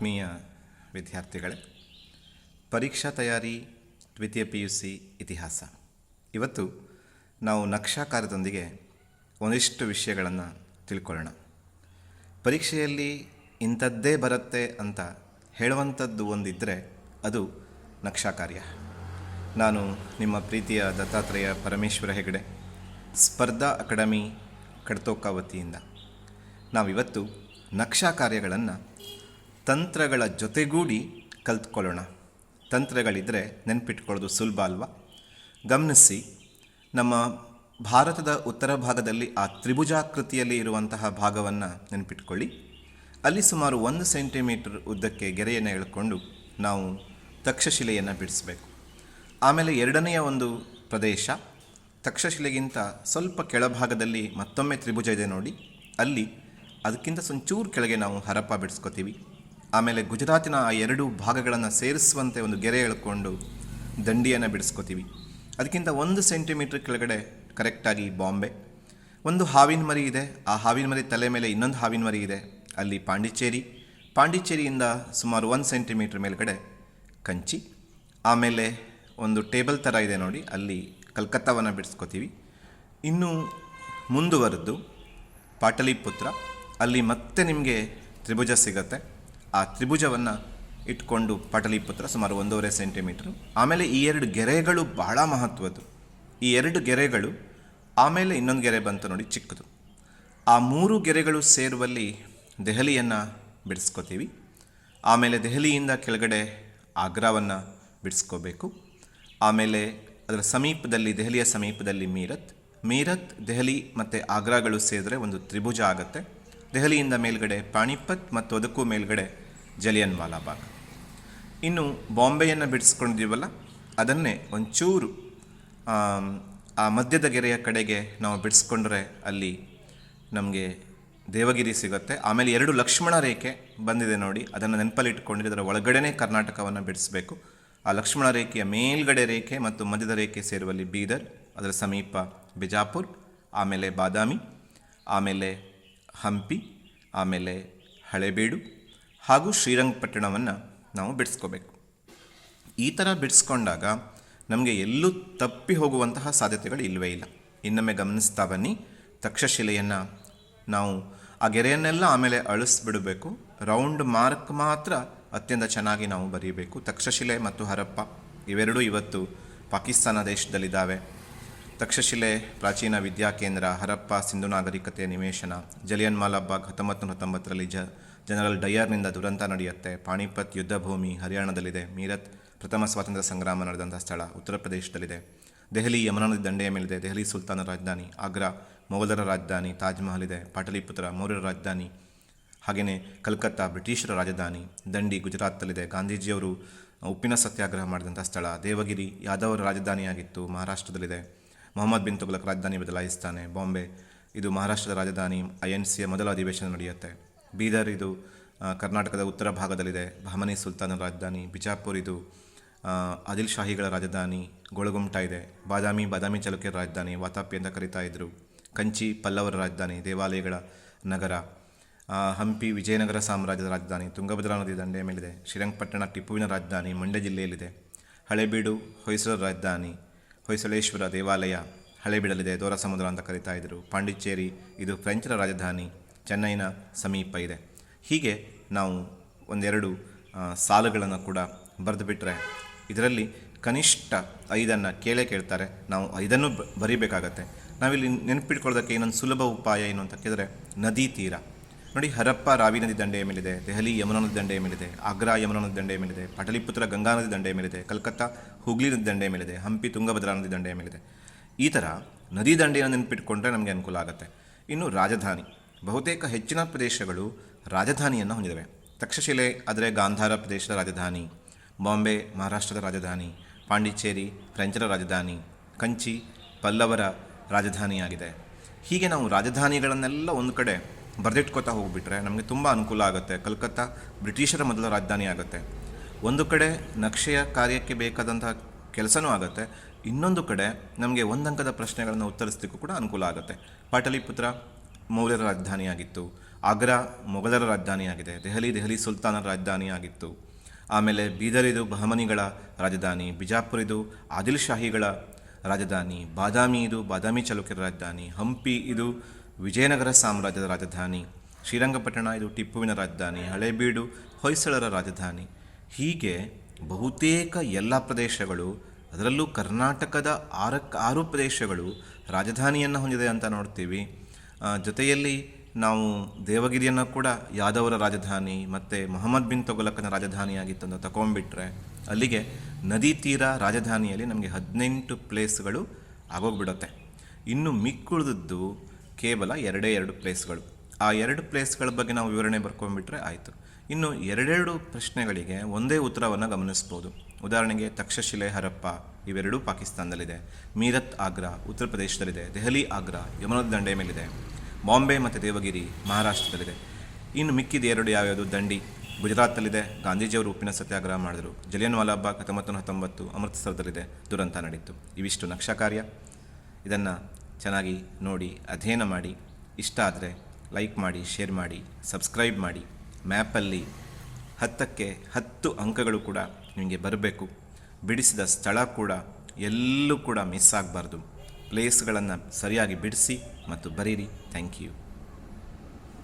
ಆತ್ಮೀಯ ವಿದ್ಯಾರ್ಥಿಗಳೇ, ಪರೀಕ್ಷಾ ತಯಾರಿ, ದ್ವಿತೀಯ ಪಿ ಯು ಸಿ ಇತಿಹಾಸ. ಇವತ್ತು ನಾವು ನಕ್ಷಾಕಾರದೊಂದಿಗೆ ಒಂದಿಷ್ಟು ವಿಷಯಗಳನ್ನು ತಿಳ್ಕೊಳ್ಳೋಣ. ಪರೀಕ್ಷೆಯಲ್ಲಿ ಇಂಥದ್ದೇ ಬರುತ್ತೆ ಅಂತ ಹೇಳುವಂಥದ್ದು ಒಂದಿದ್ದರೆ ಅದು ನಕ್ಷಾ ಕಾರ್ಯ ನಾನು ನಿಮ್ಮ ಪ್ರೀತಿಯ ದತ್ತಾತ್ರೇಯ ಪರಮೇಶ್ವರ ಹೆಗಡೆ, ಸ್ಪರ್ಧಾ ಅಕಾಡೆಮಿ ಕಡ್ತೋಕ ವತಿಯಿಂದ. ನಾವಿವತ್ತು ನಕ್ಷಾ ಕಾರ್ಯಗಳನ್ನು ತಂತ್ರಗಳ ಜೊತೆಗೂಡಿ ಕಲ್ತ್ಕೊಳ್ಳೋಣ. ತಂತ್ರಗಳಿದ್ದರೆ ನೆನಪಿಟ್ಕೊಳ್ಳೋದು ಸುಲಭ ಅಲ್ವಾ? ಗಮನಿಸಿ, ನಮ್ಮ ಭಾರತದ ಉತ್ತರ ಭಾಗದಲ್ಲಿ ಆ ತ್ರಿಭುಜಾಕೃತಿಯಲ್ಲಿ ಇರುವಂತಹ ಭಾಗವನ್ನು ನೆನಪಿಟ್ಕೊಳ್ಳಿ. ಅಲ್ಲಿ ಸುಮಾರು ಒಂದು ಸೆಂಟಿಮೀಟರ್ ಉದ್ದಕ್ಕೆ ಗೆರೆಯನ್ನು ಎಳ್ಕೊಂಡು ನಾವು ತಕ್ಷಶಿಲೆಯನ್ನು ಬಿಡಿಸಬೇಕು. ಆಮೇಲೆ ಎರಡನೆಯ ಒಂದು ಪ್ರದೇಶ, ತಕ್ಷಶಿಲೆಗಿಂತ ಸ್ವಲ್ಪ ಕೆಳಭಾಗದಲ್ಲಿ ಮತ್ತೊಮ್ಮೆ ತ್ರಿಭುಜ ಇದೆ ನೋಡಿ. ಅಲ್ಲಿ ಅದಕ್ಕಿಂತ ಸಂಚೂರು ಕೆಳಗೆ ನಾವು ಹರಪ್ಪ ಬಿಡಿಸ್ಕೋತೀವಿ. ಆಮೇಲೆ ಗುಜರಾತಿನ ಆ ಎರಡು ಭಾಗಗಳನ್ನು ಸೇರಿಸುವಂತೆ ಒಂದು ಗೆರೆ ಎಳ್ಕೊಂಡು ದಂಡಿಯನ್ನು ಬಿಡಿಸ್ಕೋತೀವಿ. ಅದಕ್ಕಿಂತ ಒಂದು ಸೆಂಟಿಮೀಟ್ರ್ ಕೆಳಗಡೆ ಕರೆಕ್ಟಾಗಿ ಬಾಂಬೆ. ಒಂದು ಹಾವಿನ ಮರಿ ಇದೆ. ಆ ಹಾವಿನ ಮರಿ ತಲೆ ಮೇಲೆ ಇನ್ನೊಂದು ಹಾವಿನ ಮರಿ ಇದೆ. ಅಲ್ಲಿ ಪಾಂಡಿಚೇರಿ. ಪಾಂಡಿಚೇರಿಯಿಂದ ಸುಮಾರು ಒಂದು ಸೆಂಟಿಮೀಟ್ರ್ ಮೇಲ್ಗಡೆ ಕಂಚಿ. ಆಮೇಲೆ ಒಂದು ಟೇಬಲ್ ಥರ ಇದೆ ನೋಡಿ. ಅಲ್ಲಿ ಕಲ್ಕತ್ತಾವನ್ನು ಬಿಡಿಸ್ಕೋತೀವಿ. ಇನ್ನು ಮುಂದುವರೆದು ಪಾಟಲಿಪುತ್ರ. ಅಲ್ಲಿ ಮತ್ತೆ ನಿಮಗೆ ತ್ರಿಭುಜ ಸಿಗತ್ತೆ. ಆ ತ್ರಿಭುಜವನ್ನು ಇಟ್ಕೊಂಡು ಪಟಲಿಪುತ್ರ ಸುಮಾರು ಒಂದೂವರೆ ಸೆಂಟಿಮೀಟ್ರು. ಆಮೇಲೆ ಈ ಎರಡು ಗೆರೆಗಳು ಬಹಳ ಮಹತ್ವದ್ದು. ಈ ಎರಡು ಗೆರೆಗಳು ಆಮೇಲೆ ಇನ್ನೊಂದು ಗೆರೆ ಬಂತು ನೋಡಿ ಚಿಕ್ಕದು. ಆ ಮೂರು ಗೆರೆಗಳು ಸೇರುವಲ್ಲಿ ದೆಹಲಿಯನ್ನು ಬಿಡಿಸ್ಕೋತೀವಿ. ಆಮೇಲೆ ದೆಹಲಿಯಿಂದ ಕೆಳಗಡೆ ಆಗ್ರಾವನ್ನು ಬಿಡಿಸ್ಕೋಬೇಕು. ಆಮೇಲೆ ಅದರ ಸಮೀಪದಲ್ಲಿ, ದೆಹಲಿಯ ಸಮೀಪದಲ್ಲಿ ಮೀರತ್. ಮೀರತ್, ದೆಹಲಿ ಮತ್ತು ಆಗ್ರಾಗಳು ಸೇರಿದ್ರೆ ಒಂದು ತ್ರಿಭುಜ ಆಗುತ್ತೆ. ದೆಹಲಿಯಿಂದ ಮೇಲ್ಗಡೆ ಪಾಣಿಪತ್ ಮತ್ತು ಅದಕ್ಕೂ ಮೇಲ್ಗಡೆ ಜಲಿಯನ್ ವಾಲಾಬಾಗ್ ಇನ್ನು ಬಾಂಬೆಯನ್ನು ಬಿಡಿಸ್ಕೊಂಡಿದ್ದೀವಲ್ಲ, ಅದನ್ನೇ ಒಂಚೂರು ಆ ಮಧ್ಯದ ಗೆರೆಯ ಕಡೆಗೆ ನಾವು ಬಿಡಿಸ್ಕೊಂಡ್ರೆ ಅಲ್ಲಿ ನಮಗೆ ದೇವಗಿರಿ ಸಿಗುತ್ತೆ. ಆಮೇಲೆ ಎರಡು ಲಕ್ಷ್ಮಣ ರೇಖೆ ಬಂದಿದೆ ನೋಡಿ, ಅದನ್ನು ನೆನಪಲ್ಲಿ ಅದರ ಒಳಗಡೆನೇ ಕರ್ನಾಟಕವನ್ನು ಬಿಡಿಸಬೇಕು. ಆ ಲಕ್ಷ್ಮಣ ರೇಖೆಯ ಮೇಲ್ಗಡೆ ರೇಖೆ ಮತ್ತು ಮಧ್ಯದ ರೇಖೆ ಸೇರುವಲ್ಲಿ ಬೀದರ್, ಅದರ ಸಮೀಪ ಬಿಜಾಪುರ್, ಆಮೇಲೆ ಬಾದಾಮಿ, ಆಮೇಲೆ ಹಂಪಿ, ಆಮೇಲೆ ಹಳೆಬೀಡು ಹಾಗೂ ಶ್ರೀರಂಗಪಟ್ಟಣವನ್ನು ನಾವು ಬಿಡಿಸ್ಕೋಬೇಕು. ಈ ಥರ ಬಿಡಿಸ್ಕೊಂಡಾಗ ನಮಗೆ ಎಲ್ಲೂ ತಪ್ಪಿ ಹೋಗುವಂತಹ ಸಾಧ್ಯತೆಗಳು ಇಲ್ಲವೇ ಇಲ್ಲ. ಇನ್ನೊಮ್ಮೆ ಗಮನಿಸ್ತಾ ಬನ್ನಿ, ತಕ್ಷಶಿಲೆಯನ್ನು ನಾವು ಆ ಗೆರೆಯನ್ನೆಲ್ಲ ಆಮೇಲೆ ಅಳಿಸ್ಬಿಡಬೇಕು. ರೌಂಡ್ ಮಾರ್ಕ್ ಮಾತ್ರ ಅತ್ಯಂತ ಚೆನ್ನಾಗಿ ನಾವು ಬರೀಬೇಕು. ತಕ್ಷಶಿಲೆ ಮತ್ತು ಹರಪ್ಪ ಇವೆರಡೂ ಇವತ್ತು ಪಾಕಿಸ್ತಾನ ದೇಶದಲ್ಲಿದ್ದಾವೆ. ತಕ್ಷಶಿಲೆ, ಪ್ರಾಚೀನ ವಿದ್ಯಾಕೇಂದ್ರ ಹರಪ್ಪ ಸಿಂಧು ನಾಗರಿಕತೆಯ ನಿವೇಶನ ಜಲಿಯನ್ ಮಾಲಾಬಾಗ್ ಹತ್ತೊಂಬತ್ತು ನೂರ ಹತ್ತೊಂಬತ್ತರಲ್ಲಿ ಜ, ಜನರಲ್ ಡಯರ್ನಿಂದ ದುರಂತ ನಡೆಯುತ್ತೆ. ಪಾಣಿಪತ್ ಯುದ್ಧ ಭೂಮಿ ಹರಿಯಾಣದಲ್ಲಿದೆ. ಮೀರತ್ ಪ್ರಥಮ ಸ್ವಾತಂತ್ರ್ಯ ಸಂಗ್ರಾಮ ನಡೆದಂಥ ಸ್ಥಳ ಉತ್ತರ ಪ್ರದೇಶದಲ್ಲಿದೆ. ದೆಹಲಿ ಯಮುನಾ ನದಿ ದಂಡೆಯ ಮೇಲಿದೆ. ದೆಹಲಿ ಸುಲ್ತಾನರ ರಾಜಧಾನಿ, ಆಗ್ರಾ, ಮೊಘಲರ ರಾಜಧಾನಿ ತಾಜ್ ಮಹಲ್ ಇದೆ. ಪಾಟಲಿಪುತ್ರ, ಮೌರ್ಯರ ರಾಜಧಾನಿ ಹಾಗೆಯೇ ಕಲ್ಕತ್ತಾ, ಬ್ರಿಟಿಷರ ರಾಜಧಾನಿ, ದಂಡಿ, ಗುಜರಾತ್ನಲ್ಲಿದೆ. ಗಾಂಧೀಜಿಯವರು ಉಪ್ಪಿನ ಸತ್ಯಾಗ್ರಹ ಮಾಡಿದಂಥ ಸ್ಥಳ ದೇವಗಿರಿ, ಯಾದವರ ರಾಜಧಾನಿಯಾಗಿತ್ತು ಮಹಾರಾಷ್ಟ್ರದಲ್ಲಿದೆ. ಮೊಹಮ್ಮದ್ ಬಿನ್ ತುಗ್ಲಕ್ ರಾಜಧಾನಿ ಬದಲಾಯಿಸ್ತಾನೆ. ಬಾಂಬೆ, ಇದು ಮಹಾರಾಷ್ಟ್ರದ ರಾಜಧಾನಿ, ಐ ಎನ್ ಸಿಯ ಮೊದಲ ಅಧಿವೇಶನ ನಡೆಯುತ್ತೆ. ಬೀದರ್, ಇದು ಕರ್ನಾಟಕದ ಉತ್ತರ ಭಾಗದಲ್ಲಿದೆ. ಬಹಮನಿ ಸುಲ್ತಾನ ರಾಜಧಾನಿ, ಬಿಜಾಪುರ್, ಇದು ಆದಿಲ್ ಶಾಹಿಗಳ ರಾಜಧಾನಿ, ಗೋಳಗುಮ್ಟ ಇದೆ. ಬಾದಾಮಿ ಬಾದಾಮಿ ಚಲುಕ್ಯರ ರಾಜಧಾನಿ, ವಾತಾಪಿ ಅಂತ ಕರಿತಾ ಇದ್ರು. ಕಂಚಿ, ಪಲ್ಲವರ ರಾಜಧಾನಿ, ದೇವಾಲಯಗಳ ನಗರ. ಹಂಪಿ, ವಿಜಯನಗರ ಸಾಮ್ರಾಜ್ಯದ ರಾಜಧಾನಿ, ತುಂಗಭದ್ರಾ ನದಿ ದಂಡೆಯ ಮೇಲಿದೆ. ಶ್ರೀರಂಗಪಟ್ಟಣ, ಟಿಪ್ಪುವಿನ ರಾಜಧಾನಿ, ಮಂಡ್ಯ ಜಿಲ್ಲೆಯಲ್ಲಿದೆ. ಹಳೆಬೀಡು ಹೊಯ್ಸಳ ರಾಜಧಾನಿ ಹೊಯ್ಸಳೇಶ್ವರ ದೇವಾಲಯ ಹಳೆಬಿಡಲಿದೆ ದೋರ ಸಮುದ್ರ ಅಂತ ಕರೀತಾ ಇದ್ದರು ಪಾಂಡಿಚೇರಿ, ಇದು ಫ್ರೆಂಚರ ರಾಜಧಾನಿ. ಚೆನ್ನೈನ ಸಮೀಪ ಇದೆ. ಹೀಗೆ ನಾವು ಒಂದೆರಡು ಸಾಲುಗಳನ್ನು ಕೂಡ ಬರೆದು ಬಿಟ್ಟರೆ ಇದರಲ್ಲಿ ಕನಿಷ್ಠ ಐದನ್ನು ಕೇಳೇ ಕೇಳ್ತಾರೆ. ನಾವು ಐದನ್ನು ಬರೀಬೇಕಾಗತ್ತೆ. ನಾವಿಲ್ಲಿ ನೆನಪಿಟ್ಕೊಳ್ಳೋದಕ್ಕೆ ಇನ್ನೊಂದು ಸುಲಭ ಉಪಾಯ ಏನು ಅಂತ ಕೇಳಿದ್ರೆ ನದಿ ತೀರ. ನೋಡಿ, ಹರಪ್ಪ ರಾವಿ ನದಿ ದಂಡೆಯ ಮೇಲಿದೆ, ದೆಹಲಿ ಯಮುನಾ ನದಿ ದಂಡೆಯ ಮೇಲಿದೆ, ಆಗ್ರಾ ಯಮುನಾ ನದಿ ದಂಡೆಯ ಮೇಲಿದೆ, ಪಟಲಿಪುತ್ರ ಗಂಗಾ ನದಿ ದಂಡೆಯ ಮೇಲಿದೆ, ಕಲ್ಕತ್ತಾ ಹುಗ್ಲಿ ನದಿ ದಂಡೆಯ ಮೇಲಿದೆ, ಹಂಪಿ ತುಂಗಭದ್ರಾ ನದಿ ದಂಡೆಯ ಮೇಲಿದೆ. ಈ ಥರ ನದಿ ದಂಡೆಯನ್ನು ನೆನಪಿಟ್ಕೊಂಡ್ರೆ ನಮಗೆ ಅನುಕೂಲ ಆಗುತ್ತೆ. ಇನ್ನು ರಾಜಧಾನಿ, ಬಹುತೇಕ ಹೆಚ್ಚಿನ ಪ್ರದೇಶಗಳು ರಾಜಧಾನಿಯನ್ನು ಹೊಂದಿವೆ ತಕ್ಷಶಿಲೆ ಆದರೆ ಗಾಂಧಾರ ಪ್ರದೇಶದ ರಾಜಧಾನಿ, ಬಾಂಬೆ ಮಹಾರಾಷ್ಟ್ರದ ರಾಜಧಾನಿ, ಪಾಂಡಿಚೇರಿ ಫ್ರೆಂಚರ ರಾಜಧಾನಿ, ಕಂಚಿ ಪಲ್ಲವರ ರಾಜಧಾನಿಯಾಗಿದೆ. ಹೀಗೆ ನಾವು ರಾಜಧಾನಿಗಳನ್ನೆಲ್ಲ ಒಂದು ಕಡೆ ಬರೆದಿಟ್ಕೋತಾ ಹೋಗಿಬಿಟ್ರೆ ನಮಗೆ ತುಂಬ ಅನುಕೂಲ ಆಗುತ್ತೆ. ಕಲ್ಕತ್ತಾ ಬ್ರಿಟಿಷರ ಮೊದಲ ರಾಜಧಾನಿ ಆಗುತ್ತೆ. ಒಂದು ಕಡೆ ನಕ್ಷೆಯ ಕಾರ್ಯಕ್ಕೆ ಬೇಕಾದಂತಹ ಕೆಲಸನೂ ಆಗುತ್ತೆ. ಇನ್ನೊಂದು ಕಡೆ ನಮಗೆ ಒಂದಂಕದ ಪ್ರಶ್ನೆಗಳನ್ನು ಉತ್ತರಿಸಲಿಕ್ಕೂ ಕೂಡ ಅನುಕೂಲ ಆಗುತ್ತೆ. ಪಾಟಲಿಪುತ್ರ ಮೌರ್ಯರ ರಾಜಧಾನಿಯಾಗಿತ್ತು. ಆಗ್ರಾ ಮೊಘಲರ ರಾಜಧಾನಿಯಾಗಿದೆ. ದೆಹಲಿ ದೆಹಲಿ ಸುಲ್ತಾನರ ರಾಜಧಾನಿಯಾಗಿತ್ತು. ಆಮೇಲೆ ಬೀದರ್ ಇದು ಬಹಮನಿಗಳ ರಾಜಧಾನಿ ಬಿಜಾಪುರ ಇದು ಆದಿಲ್ ಶಾಹಿಗಳ ರಾಜಧಾನಿ ಬಾದಾಮಿ ಇದು ಬಾದಾಮಿ ಚಾಲುಕ್ಯರ ರಾಜಧಾನಿ ಹಂಪಿ ಇದು ವಿಜಯನಗರ ಸಾಮ್ರಾಜ್ಯದ ರಾಜಧಾನಿ, ಶ್ರೀರಂಗಪಟ್ಟಣ ಇದು ಟಿಪ್ಪುವಿನ ರಾಜಧಾನಿ, ಹಳೇಬೀಡು ಹೊಯ್ಸಳರ ರಾಜಧಾನಿ. ಹೀಗೆ ಬಹುತೇಕ ಎಲ್ಲ ಪ್ರದೇಶಗಳು, ಅದರಲ್ಲೂ ಕರ್ನಾಟಕದ ಆರಕ್ಕೆ ಆರು ಪ್ರದೇಶಗಳು ರಾಜಧಾನಿಯನ್ನು ಹೊಂದಿದೆ ಅಂತ ನೋಡ್ತೀವಿ. ಜೊತೆಯಲ್ಲಿ ನಾವು ದೇವಗಿರಿಯನ್ನು ಕೂಡ ಯಾದವರ ರಾಜಧಾನಿ ಮತ್ತು ಮೊಹಮ್ಮದ್ ಬಿನ್ ತೊಗಲಕ್ಕನ ರಾಜಧಾನಿಯಾಗಿತ್ತು ಅಂತ ತಗೊಂಡ್ಬಿಟ್ರೆ ಅಲ್ಲಿಗೆ ನದಿ ತೀರ ರಾಜಧಾನಿಯಲ್ಲಿ ನಮಗೆ ಹದಿನೆಂಟು ಪ್ಲೇಸ್ಗಳು ಆಗೋಗ್ಬಿಡುತ್ತೆ. ಇನ್ನು ಮಿಕ್ಕುಳಿದದ್ದು ಕೇವಲ ಎರಡೇ ಎರಡು ಪ್ಲೇಸ್ಗಳು. ಆ ಎರಡು ಪ್ಲೇಸ್ಗಳ ಬಗ್ಗೆ ನಾವು ವಿವರಣೆ ಬರ್ಕೊಂಡ್ಬಿಟ್ರೆ ಆಯಿತು. ಇನ್ನು ಎರಡೆರಡು ಪ್ರಶ್ನೆಗಳಿಗೆ ಒಂದೇ ಉತ್ತರವನ್ನು ಗಮನಿಸ್ಬೋದು. ಉದಾಹರಣೆಗೆ ತಕ್ಷಶಿಲೆ, ಹರಪ್ಪ ಇವೆರಡೂ ಪಾಕಿಸ್ತಾನದಲ್ಲಿದೆ. ಮೀರತ್ ಆಗ್ರಾ ಉತ್ತರ ಪ್ರದೇಶದಲ್ಲಿದೆ. ದೆಹಲಿ ಆಗ್ರಾ ಯಮುನದ ದಂಡೆ ಮೇಲಿದೆ. ಬಾಂಬೆ ಮತ್ತು ದೇವಗಿರಿ ಮಹಾರಾಷ್ಟ್ರದಲ್ಲಿದೆ. ಇನ್ನು ಮಿಕ್ಕಿದ ಎರಡು ಯಾವ್ಯಾವುದು? ದಂಡಿ ಗುಜರಾತಲ್ಲಿದೆ ಗಾಂಧೀಜಿಯವರು ಉಪ್ಪಿನ ಸತ್ಯಾಗ್ರಹ ಮಾಡಿದರು. ಜಲಿಯನ್ ವಾಲಾಬಾಗ್ ಹತ್ತೊಂಬತ್ತು ಹತ್ತೊಂಬತ್ತು ಅಮೃತಸರದಲ್ಲಿದೆ. ದುರಂತ ನಡೀತು. ಇವಿಷ್ಟು ನಕ್ಷಾ ಕಾರ್ಯ ಇದನ್ನು ಚೆನ್ನಾಗಿ ನೋಡಿ ಅಧ್ಯಯನ ಮಾಡಿ, ಇಷ್ಟ ಆದರೆ ಲೈಕ್ ಮಾಡಿ ಶೇರ್ ಮಾಡಿ ಸಬ್ಸ್ಕ್ರೈಬ್ ಮಾಡಿ. ಮ್ಯಾಪಲ್ಲಿ ಹತ್ತಕ್ಕೆ ಹತ್ತು ಅಂಕಗಳು ಕೂಡ ನಿಮಗೆ ಬರಬೇಕು. ಬಿಡಿಸಿದ ಸ್ಥಳ ಕೂಡ ಎಲ್ಲೂ ಕೂಡ ಮಿಸ್ ಆಗಬಾರ್ದು. ಪ್ಲೇಸ್ಗಳನ್ನು ಸರಿಯಾಗಿ ಬಿಡಿಸಿ ಮತ್ತು ಬರೀರಿ. Thank you